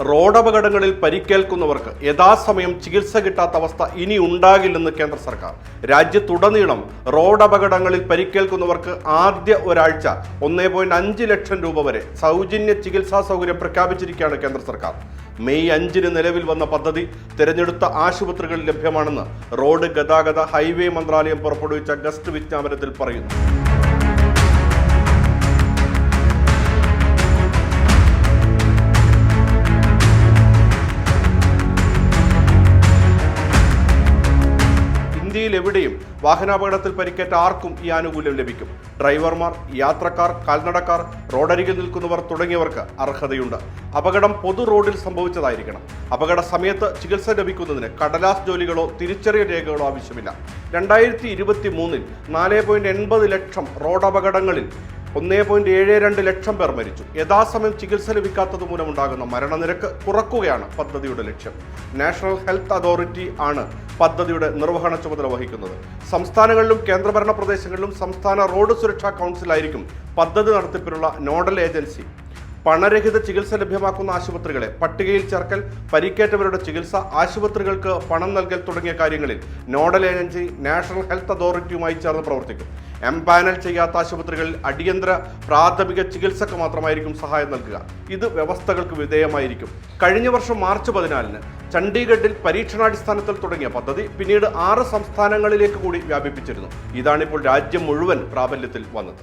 റോഡപകടങ്ങളിൽ പരിക്കേൽക്കുന്നവർക്ക് യഥാസമയം ചികിത്സ കിട്ടാത്ത അവസ്ഥ ഇനി ഉണ്ടാകില്ലെന്ന് കേന്ദ്ര സർക്കാർ. രാജ്യത്തുടനീളം റോഡപകടങ്ങളിൽ പരിക്കേൽക്കുന്നവർക്ക് ആദ്യ ഒരാഴ്ച ഒന്നേ പോയിന്റ് അഞ്ച് ലക്ഷം രൂപ വരെ സൗജന്യ ചികിത്സാ സൗകര്യം പ്രഖ്യാപിച്ചിരിക്കുകയാണ് കേന്ദ്ര സർക്കാർ. മെയ് അഞ്ചിന് നിലവിൽ വന്ന പദ്ധതി തിരഞ്ഞെടുത്ത ആശുപത്രികളിൽ ലഭ്യമാണെന്ന് റോഡ് ഗതാഗത ഹൈവേ മന്ത്രാലയം പുറപ്പെടുവിച്ച ഗസ്റ്റ് വിജ്ഞാപനത്തിൽ പറയുന്നു. ഇന്ത്യയിൽ എവിടെയും വാഹനാപകടത്തിൽ പരിക്കേറ്റ ആർക്കും ഈ ആനുകൂല്യം ലഭിക്കും. ഡ്രൈവർമാർ യാത്രക്കാർ കാൽനടക്കാർ റോഡരികിൽ നിൽക്കുന്നവർ തുടങ്ങിയവർക്ക് അർഹതയുണ്ട്. അപകടം പൊതു റോഡിൽ സംഭവിച്ചതായിരിക്കണം. അപകട സമയത്ത് ചികിത്സ ലഭിക്കുന്നതിന് കടലാസ് ജോലികളോ തിരിച്ചറിയൽ രേഖകളോ ആവശ്യമില്ല. രണ്ടായിരത്തി ഇരുപത്തി മൂന്നിൽ നാല് പോയിന്റ് എൺപത് ലക്ഷം റോഡ് അപകടങ്ങളിൽ ഒന്നേ പോയിന്റ് ഏഴ് രണ്ട് ലക്ഷം പേർ മരിച്ചു. യഥാസമയം ചികിത്സ ലഭിക്കാത്തത് മൂലമുണ്ടാകുന്ന മരണനിരക്ക് കുറക്കുകയാണ് പദ്ധതിയുടെ ലക്ഷ്യം. നാഷണൽ ഹെൽത്ത് അതോറിറ്റി ആണ് പദ്ധതിയുടെ നിർവഹണ ചുമതല വഹിക്കുന്നത്. സംസ്ഥാനങ്ങളിലും കേന്ദ്രഭരണ പ്രദേശങ്ങളിലും സംസ്ഥാന റോഡ് സുരക്ഷാ കൗൺസിലായിരിക്കും പദ്ധതി നടത്തിപ്പിനുള്ള നോഡൽ ഏജൻസി. പണരഹിത ചികിത്സ ലഭ്യമാക്കുന്ന ആശുപത്രികളെ പട്ടികയിൽ ചേർക്കൽ പരിക്കേറ്റവരുടെ ചികിത്സ ആശുപത്രികൾക്ക് പണം നൽകൽ തുടങ്ങിയ കാര്യങ്ങളിൽ നോഡൽ ഏജൻസി നാഷണൽ ഹെൽത്ത് അതോറിറ്റിയുമായി ചേർന്ന് പ്രവർത്തിക്കും. എം പാനൽ ചെയ്യാത്ത ആശുപത്രികളിൽ അടിയന്തര പ്രാഥമിക ചികിത്സക്ക് മാത്രമായിരിക്കും സഹായം നൽകുക. ഇത് വ്യവസ്ഥകൾക്ക് വിധേയമായിരിക്കും. കഴിഞ്ഞ വർഷം മാർച്ച് പതിനാലിന് ചണ്ഡീഗഡിൽ പരീക്ഷണാടിസ്ഥാനത്തിൽ തുടങ്ങിയ പദ്ധതി പിന്നീട് ആറ് സംസ്ഥാനങ്ങളിലേക്ക് കൂടി വ്യാപിപ്പിച്ചിരുന്നു. ഇതാണിപ്പോൾ രാജ്യം മുഴുവൻ പ്രാബല്യത്തിൽ വന്നത്.